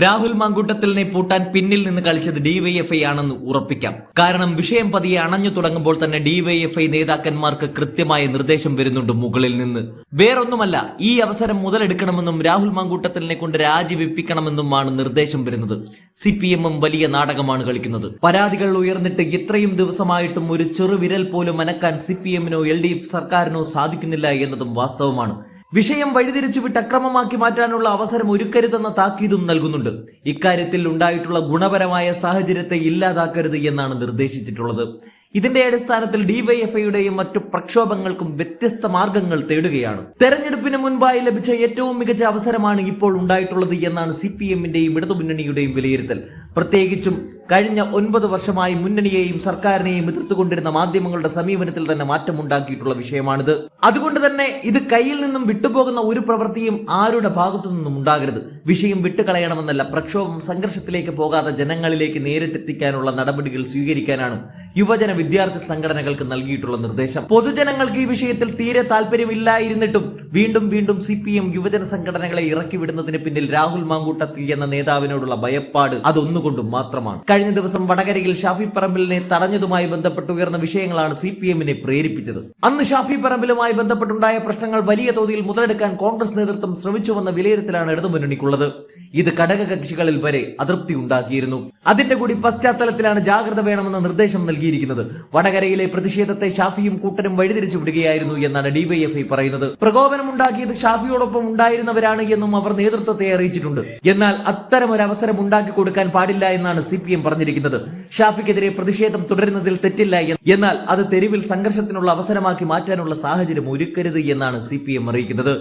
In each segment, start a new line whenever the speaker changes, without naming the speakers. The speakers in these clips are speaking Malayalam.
രാഹുൽ മങ്കുട്ടത്തിലിനെ പൂട്ടാൻ പിന്നിൽ നിന്ന് കളിച്ചത് ഡിവൈഎഫ്ഐ ആണെന്ന് ഉറപ്പിക്കാം. കാരണം വിഷയം പതിയെ അണഞ്ഞു തുടങ്ങുമ്പോൾ തന്നെ ഡിവൈഎഫ്ഐ നേതാക്കന്മാർക്ക് കൃത്യമായ നിർദ്ദേശം വരുന്നുണ്ട് മുകളിൽ നിന്ന്. വേറൊന്നുമല്ല ഈ അവസരം മുതലെടുക്കണമെന്നും രാഹുൽ മങ്കൂട്ടത്തിലിനെ കൊണ്ട് രാജിവെപ്പിക്കണമെന്നുമാണ് നിർദ്ദേശം വരുന്നത്. സി പി എമ്മും വലിയ നാടകമാണ് കളിക്കുന്നത്. പരാതികൾ ഉയർന്നിട്ട് ഇത്രയും ദിവസമായിട്ടും ഒരു ചെറുവിരൽ പോലും അനക്കാൻ സി പി എമ്മിനോ എൽ ഡി എഫ് സർക്കാരിനോ സാധിക്കുന്നില്ല എന്നതും വാസ്തവമാണ്. വിഷയം വഴിതിരിച്ചുവിട്ട് അക്രമമാക്കി മാറ്റാനുള്ള അവസരം ഒരുക്കരുതെന്ന താക്കീതും നൽകുന്നുണ്ട്. ഇക്കാര്യത്തിൽ ഉണ്ടായിട്ടുള്ള ഗുണപരമായ സാഹചര്യത്തെ ഇല്ലാതാക്കരുത് എന്നാണ് നിർദ്ദേശിച്ചിട്ടുള്ളത്. ഇതിന്റെ അടിസ്ഥാനത്തിൽ ഡിവൈഎഫ്ഐയുടെയും മറ്റു പ്രക്ഷോഭങ്ങൾക്കും വ്യത്യസ്ത മാർഗങ്ങൾ തേടുകയാണ്. തെരഞ്ഞെടുപ്പിന് മുൻപായി ലഭിച്ച ഏറ്റവും മികച്ച അവസരമാണ് ഇപ്പോൾ ഉണ്ടായിട്ടുള്ളത് എന്നാണ് സി പി എമ്മിന്റെയും ഇടതുമുന്നണിയുടെയും വിലയിരുത്തൽ. പ്രത്യേകിച്ചും കഴിഞ്ഞ ഒൻപത് വർഷമായി മുന്നണിയെയും സർക്കാരിനെയും എതിർത്തുകൊണ്ടിരുന്ന മാധ്യമങ്ങളുടെ സമീപനത്തിൽ തന്നെ മാറ്റമുണ്ടാക്കിയിട്ടുള്ള വിഷയമാണിത്. അതുകൊണ്ട് തന്നെ ഇത് കയ്യിൽ നിന്നും വിട്ടുപോകുന്ന ഒരു പ്രവൃത്തിയും ആരുടെ ഭാഗത്തു നിന്നും ഉണ്ടാകരുത്. വിഷയം വിട്ടുകളയണമെന്നല്ല പ്രക്ഷോഭം സംഘർഷത്തിലേക്ക് പോകാതെ ജനങ്ങളിലേക്ക് നേരിട്ടെത്തിക്കാനുള്ള നടപടികൾ സ്വീകരിക്കാനാണ് യുവജന വിദ്യാർത്ഥി സംഘടനകൾക്ക് നൽകിയിട്ടുള്ള നിർദ്ദേശം. പൊതുജനങ്ങൾക്ക് ഈ വിഷയത്തിൽ തീരെ താല്പര്യമില്ലായിരുന്നിട്ടും വീണ്ടും വീണ്ടും സി പി എം യുവജന സംഘടനകളെ ഇറക്കി വിടുന്നതിന് പിന്നിൽ രാഹുൽ മാങ്കൂട്ടത്തിൽ എന്ന നേതാവിനോടുള്ള ഭയപ്പാട് അതൊന്നുകൊണ്ടും മാത്രമാണ്. കഴിഞ്ഞ ദിവസം വടകരയിൽ ഷാഫി പറമ്പിലിനെ തടഞ്ഞതുമായി ബന്ധപ്പെട്ട് ഉയർന്ന വിഷയങ്ങളാണ് സി പി എമ്മിനെ പ്രേരിപ്പിച്ചത്. അന്ന് ഷാഫി പറമ്പിലുമായി ബന്ധപ്പെട്ടുണ്ടായ പ്രശ്നങ്ങൾ വലിയ തോതിൽ മുതലെടുക്കാൻ കോൺഗ്രസ് നേതൃത്വം ശ്രമിച്ചുവെന്ന വിലയിരുത്തലാണ് ഇടതുമുന്നണിക്കുള്ളത്. ഇത് ഘടകകക്ഷികളിൽ വരെ അതൃപ്തി ഉണ്ടാക്കിയിരുന്നു. അതിന്റെ കൂടി പശ്ചാത്തലത്തിലാണ് ജാഗ്രത വേണമെന്ന നിർദ്ദേശം നൽകിയിരിക്കുന്നത്. വടകരയിലെ പ്രതിഷേധത്തെ ഷാഫിയും കൂട്ടരും വഴിതിരിച്ചു വിടുകയായിരുന്നു എന്നാണ് ഡിവൈഎഫ്ഐ പറയുന്നത്. പ്രകോപനമുണ്ടാക്കിയത് ഷാഫിയോടൊപ്പം ഉണ്ടായിരുന്നവരാണ് എന്നും അവർ നേതൃത്വത്തെ അറിയിച്ചിട്ടുണ്ട്. എന്നാൽ അത്തരം ഒരു അവസരം ഉണ്ടാക്കി കൊടുക്കാൻ പാടില്ല എന്നാണ് സി പി എം പറഞ്ഞിരിക്കുന്നത് ഷാഫിക്കെതിരെ പ്രതിഷേധം തുടരുന്നതിൽ തെറ്റില്ല എന്നാൽ അത് തെരുവിൽ സംഘർഷത്തിനുള്ള അവസരമാക്കി മാറ്റാനുള്ള സാഹചര്യം ഒരുക്കരുത് എന്നാണ് സി പി എം അറിയിക്കുന്നത്.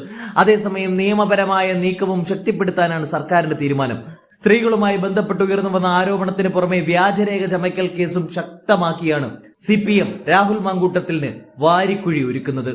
അതേസമയം നിയമപരമായ നീക്കവും ശക്തിപ്പെടുത്താനാണ് സർക്കാരിന്റെ തീരുമാനം. സ്ത്രീകളുമായി ബന്ധപ്പെട്ട് ഉയർന്നു വന്ന ആരോപണത്തിന് പുറമെ വ്യാജരേഖ ചമയ്ക്കൽ കേസും ശക്തമാക്കിയാണ് സി പി എം രാഹുൽ മാങ്കൂട്ടത്തിന് വാരിക്കുഴി ഒരുക്കുന്നത്.